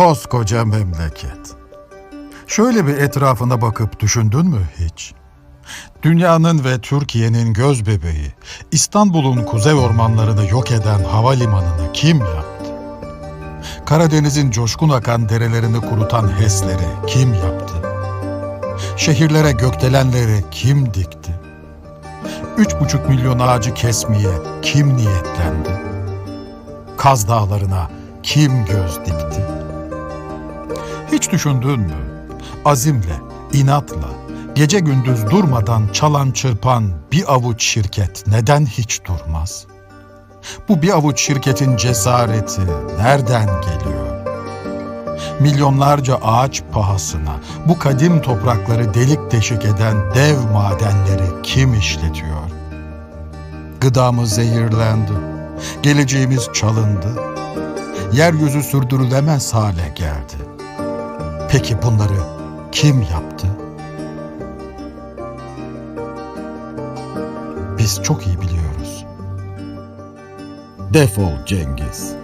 Koskoca memleket. Şöyle bir etrafına bakıp düşündün mü hiç? Dünyanın ve Türkiye'nin göz bebeği, İstanbul'un kuzey ormanlarını yok eden havalimanını kim yaptı? Karadeniz'in coşkun akan derelerini kurutan HES'leri kim yaptı? Şehirlere gökdelenleri kim dikti? Üç buçuk milyon ağacı kesmeye kim niyetlendi? Kaz Dağları'na kim göz dikti? Hiç düşündün mü? Azimle, inatla, gece gündüz durmadan çalan çırpan bir avuç şirket neden hiç durmaz? Bu bir avuç şirketin cesareti nereden geliyor? Milyonlarca ağaç pahasına bu kadim toprakları delik deşik eden dev madenleri kim işletiyor? Gıdamız zehirlendi, geleceğimiz çalındı, yeryüzü sürdürülemez hale geldi. Peki bunları kim yaptı? Biz çok iyi biliyoruz. Defol Cengiz.